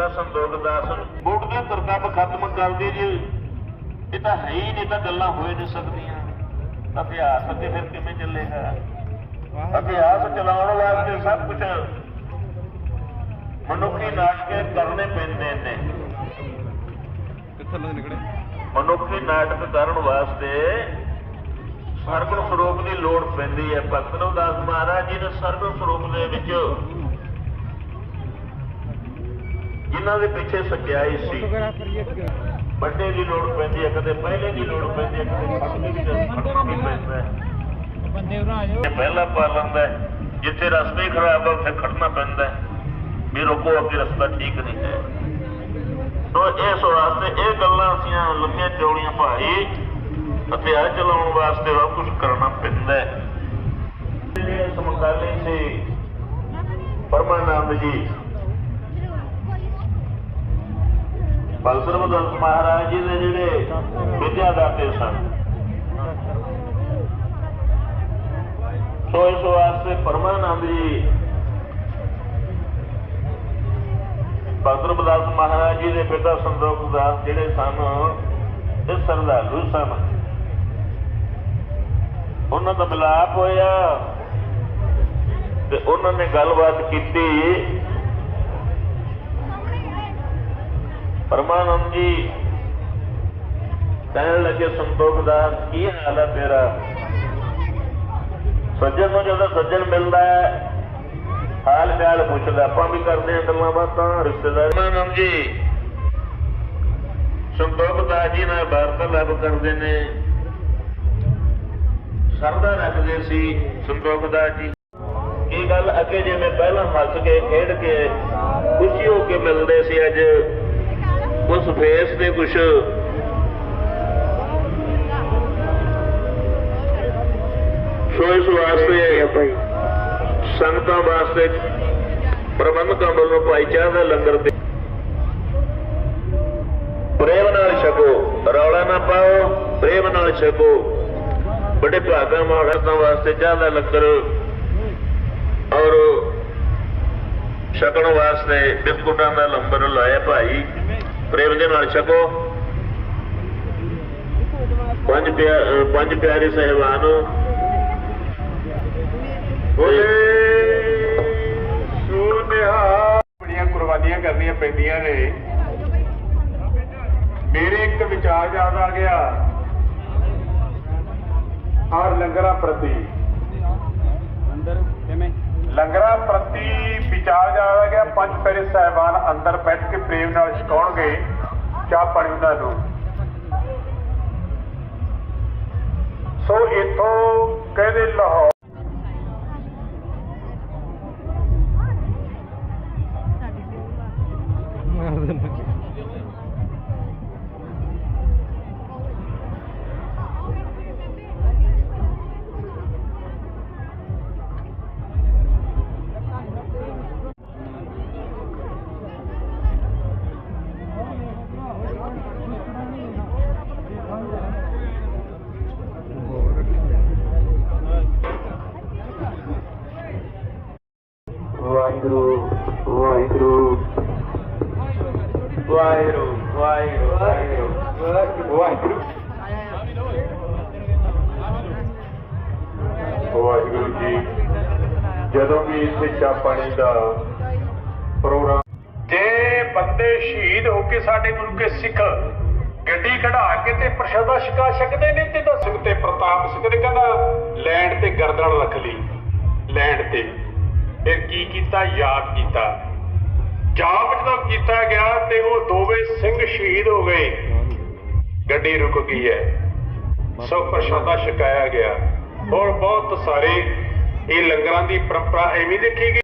ਪਿਤਾ ਸੰਤੋਖ ਦਾਸ ਬੋਟ ਦੇ ਤਰਕਬ ਖਤਮ ਕਰ ਦੀ ਜੀ। ਇਹ ਤਾਂ ਹੈ ਹੀ ਨਹੀਂ ਤਾਂ ਗੱਲਾਂ ਹੋਏ ਨਹੀਂ ਸਕਦੀਆਂ। ਇਤਿਹਾਸ ਅੱਗੇ ਫਿਰ ਕਿਵੇਂ ਚੱਲੇਗਾ? ਇਤਿਹਾਸ ਚਲਾਉਣ ਵਾਸਤੇ ਸਭ ਕੁਝ ਮਨੁੱਖੀ ਨਾਟਕ ਕਰਨੇ ਪੈਂਦੇ ਨੇ। ਕਿੱਥੇ ਲੱਗ ਨਿਕੜੇ ਮਨੁੱਖੀ ਨਾਟਕ ਕਰਨ ਵਾਸਤੇ ਸਰਗੁਣ ਸਰੂਪ ਦੀ ਲੋੜ ਪੈਂਦੀ ਹੈ। ਭਗਤ ਰਵਿਦਾਸ ਮਹਾਰਾਜ ਜੀ ਨੇ ਸਰਗੁਣ ਸਰੂਪ ਦੇ ਵਿੱਚ ਜਿਨ੍ਹਾਂ ਦੇ ਪਿੱਛੇ ਸੱਚਾਈ ਸੀ। ਵੱਡੇ ਦੀ ਲੋੜ ਪੈਂਦੀ ਹੈ ਕਦੇ ਪਹਿਲੇ ਦੀ ਲੋੜ ਪੈਂਦੀ ਹੈ ਕਦੇ ਖੜਨੇ ਦੀ ਵੀ ਪੈਂਦਾ ਹੈ। ਬੰਦੇ ਉਰਾ ਜਾਓ। ਪਹਿਲਾ ਪਾ ਲੈਂਦਾ। ਜਿੱਥੇ ਰਸਤਾ ਖਰਾਬ ਹੈ ਉੱਥੇ ਖੜਨਾ ਪੈਂਦਾ ਹੈ। ਵੀ ਰੁਕੋ ਅੱਗੇ ਰਸਤਾ ਠੀਕ ਨਹੀਂ ਹੈ। ਤੋ ਇਸ ਵਾਸਤੇ ਇਹ ਗੱਲਾਂ ਅਸੀਂ ਲੰਮੀਆਂ ਚੌੜੀਆਂ ਭਾਈ ਅਤੇ ਆ ਚਲਾਉਣ ਵਾਸਤੇ ਬਹੁਤ ਕੁਝ ਕਰਨਾ ਪੈਂਦਾ ਹੈ। ਸਮਕਾਲੀ ਸੀ ਪਰਮਾਨੰਦ ਜੀ। ਬਲਦਰ ਮਹਾਰਾਜ ਜੀ ਦੇ ਜਿਹੜੇ ਵਿਦਿਆ ਦਾਤੇ ਸਨ। ਸੋ ਇਸ ਵਾਸਤੇ ਪਰਮਾਨੰਦ ਜੀ ਭਗਤ ਬਦਾਸ ਮਹਾਰਾਜ ਜੀ ਦੇ ਪਿਤਾ ਸੰਤੋਖ ਦਾਸ ਜਿਹੜੇ ਸਨ, ਇਹ ਸਰਦਾਲੂ ਸਨ। ਉਹਨਾਂ ਦਾ ਮਿਲਾਪ ਹੋਇਆ ਤੇ ਉਹਨਾਂ ਨੇ ਗੱਲਬਾਤ ਕੀਤੀ। ਪਰਮਾਨੰਦ ਜੀ, ਕਹਿਣ ਲੱਗੇ ਸੰਤੋਖ ਦਾਸ ਕੀ ਹਾਲ ਹੈ ਤੇਰਾ? ਸੱਜਣ ਨੂੰ ਜਦੋਂ ਸੱਜਣ ਮਿਲਦਾ ਹੈ ਹਾਲ ਚਾਲ ਪੁੱਛਦਾ, ਆਪਾਂ ਵੀ ਕਰਦੇ ਹਾਂ ਗੱਲਾਂ ਬਾਤਾਂ, ਰਿਸ਼ਤੇਦਾਰ। ਨਾਮ ਜੀ, ਸੰਤੋਖ ਦਾਸ ਜੀ ਨਾਲ ਵਾਰਤਾਲਾਪ ਕਰਦੇ ਨੇ। ਸਰਦਾ ਰੱਖਦੇ ਸੀ ਸੰਤੋਖ ਦਾਸ ਜੀ। ਇਹ ਗੱਲ, ਅੱਗੇ ਜਿਵੇਂ ਪਹਿਲਾਂ ਹੱਸ ਕੇ ਖੇਡ ਕੇ ਖੁਸ਼ੀ ਹੋ ਕੇ ਮਿਲਦੇ ਸੀ ਅੱਜ? ਉਸ ਫੇਸ ਤੇ ਕੁਛ। ਸੋ ਇਸ ਵਾਸਤੇ ਸੰਗਤਾਂ ਵਾਸਤੇ ਪ੍ਰਬੰਧਕਾਂ ਵੱਲੋਂ ਭਾਈਚਾਰੇ ਦਾ ਲੰਗਰ ਦੇ ਪ੍ਰੇਮ ਨਾਲ ਛਕੋ, ਰੌਲਾ ਨਾ ਪਾਓ, ਪ੍ਰੇਮ ਨਾਲ ਛਕੋ। ਬੜੇ ਭਾਗਾਂ ਮਾੜਾਂ ਵਾਸਤੇ ਚਾਹ ਦਾ ਲੰਗਰ ਔਰ ਛਕਣ ਵਾਸਤੇ ਬਿਸਕੁਟਾਂ ਦਾ ਲੰਗਰ ਲਾਇਆ ਭਾਈ। ਪ੍ਰੇਮ ਦੇ ਨਾਲ ਛਕੋ। ਪੰਜ ਪਿਆ- ਅਹ ਪੰਜ ਪਿਆਰੇ ਸਹਿਬਾਨ। ਸੁਨੇਹਾ ਬੜੀਆਂ ਕੁਰਬਾਨੀਆਂ ਕਰਨੀਆਂ ਪੈਂਦੀਆਂ ਨੇ। ਮੇਰੇ ਇੱਕ ਵਿਚਾਰ ਯਾਦ ਆ ਗਿਆ। ਔਰ ਲੰਗਰਾਂ ਪ੍ਰਤੀ। ਅੰਦਰ ਕਿਵੇਂ? ਲੰਗਰਾਂ ਪ੍ਰਤੀ ਚਾਰ ਯਾਦ ਗਿਆ ਪੰਜ ਪੈਰੇ ਸਾਹਿਬਾਨ ਅੰਦਰ ਬੈਠ ਕੇ ਪ੍ਰੇਮ ਨਾਲ ਛਕਾਉਣਗੇ ਚਾਹ ਪਾਣੀ ਉਹਨਾਂ ਨੂੰ। ਸੋ ਇਥੋਂ ਕਹਿੰਦੇ ਲਾਹੌਰ ਜਦੋਂ ਵੀ ਇੱਥੇ ਪਾਣੀ ਦਾ ਪ੍ਰੋਗਰਾਮ ਜੇ ਬੰਦੇ ਸ਼ਹੀਦ ਹੋ ਕੇ ਸਾਡੇ ਗੁਰੂ ਕੇ ਸਿੱਖ ਗੱਡੀ ਕਢਾ ਕੇ ਤੇ ਪ੍ਰਸ਼ਾਦਾ ਛਕਾ ਸਕਦੇ ਨੇ ਤੇ ਤਾਂ ਤੇ ਪ੍ਰਤਾਪ ਸਿੰਘ ਨੇ ਕਹਿੰਦਾ, ਲੈਂਡ ਤੇ ਗਰਦਨ ਰੱਖ ਲਈ, ਲੈਂਡ ਤੇ। ਫਿਰ ਕੀ ਕੀਤਾ? ਯਾਦ ਕੀਤਾ। ਜਾਪ ਜਦੋਂ ਕੀਤਾ ਗਿਆ ਤੇ ਉਹ ਦੋਵੇਂ ਸਿੰਘ ਸ਼ਹੀਦ ਹੋ ਗਏ। ਗੱਡੀ ਰੁਕ ਗਈ ਹੈ। ਸੋ ਪ੍ਰਸ਼ਾਦਾ ਛਕਾਇਆ ਗਿਆ। ਹੋਰ ਬਹੁਤ ਸਾਰੇ ਇਹ ਲੰਗਰਾਂ ਦੀ ਪਰੰਪਰਾ ਐਵੇਂ ਦੇਖੀ ਗਈ।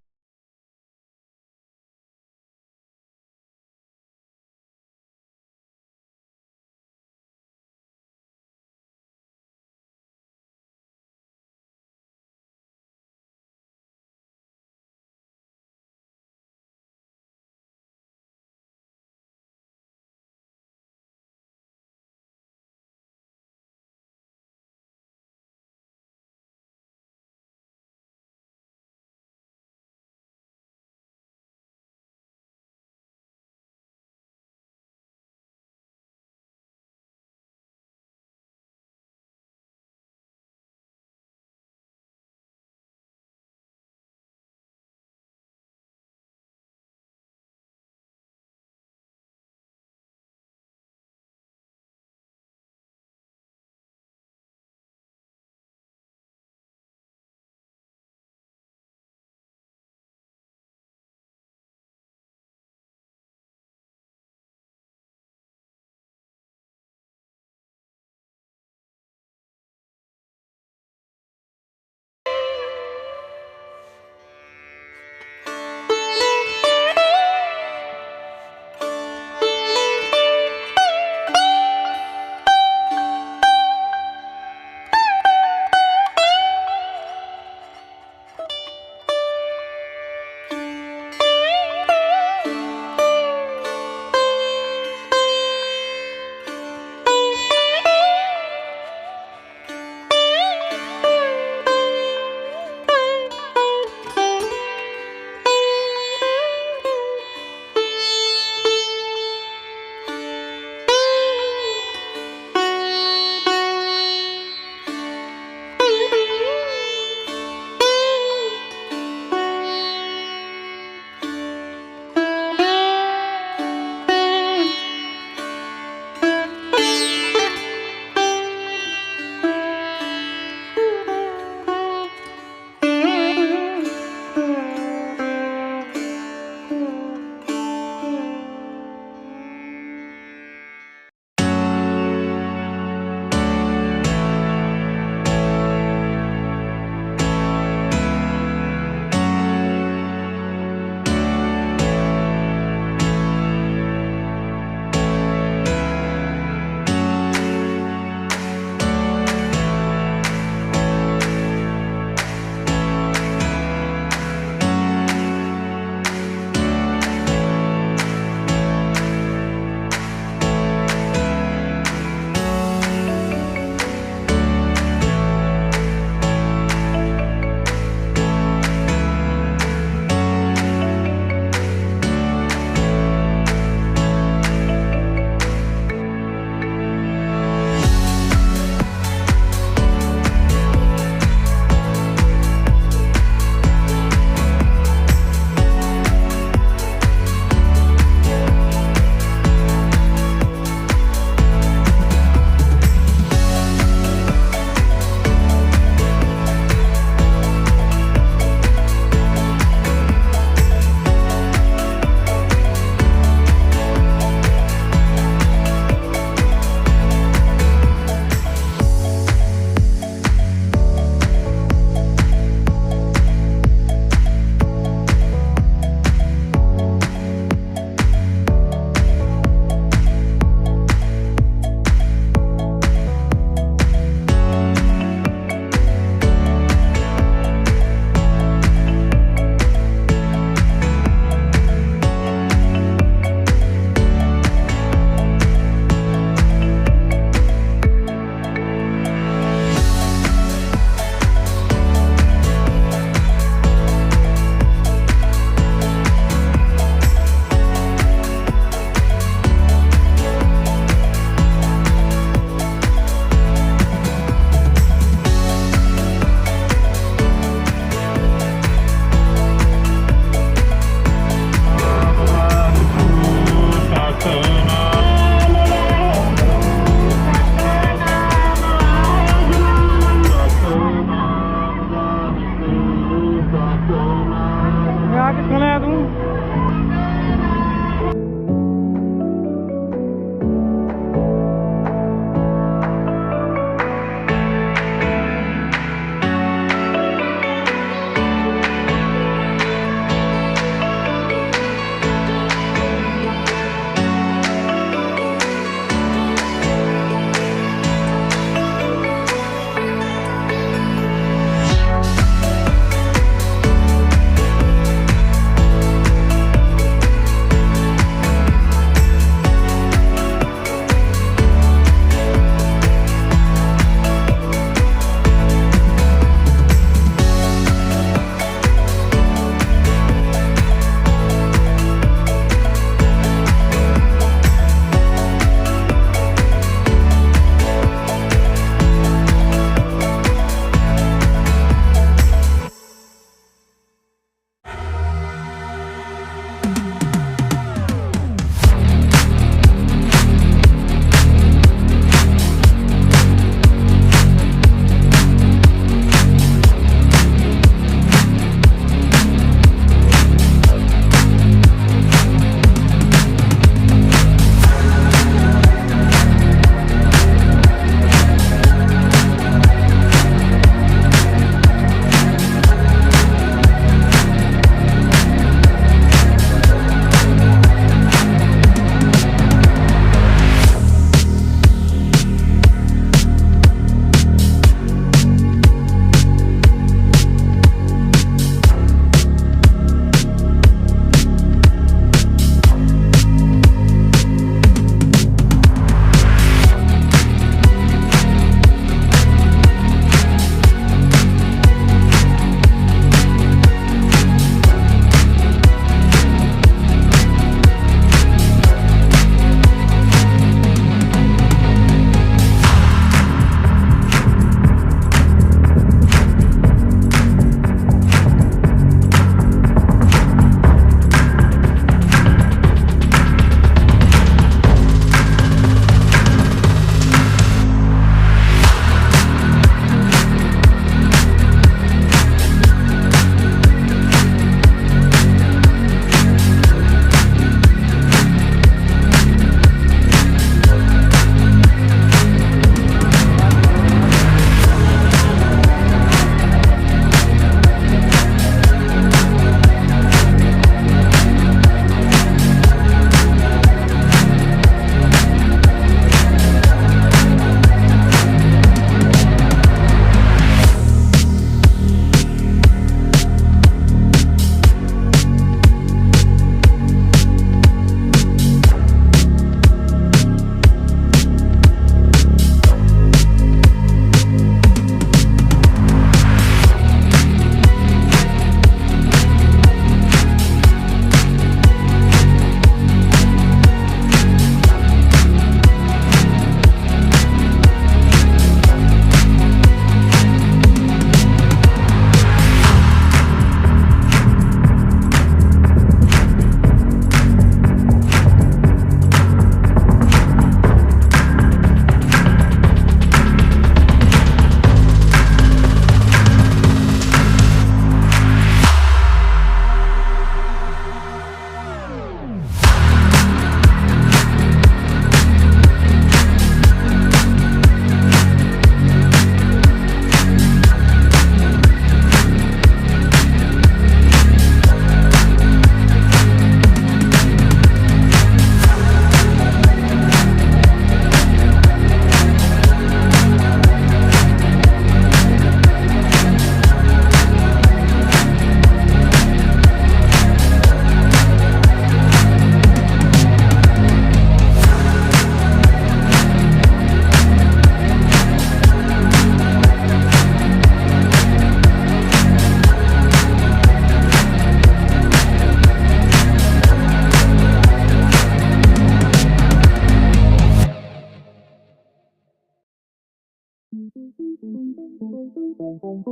Thank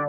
you.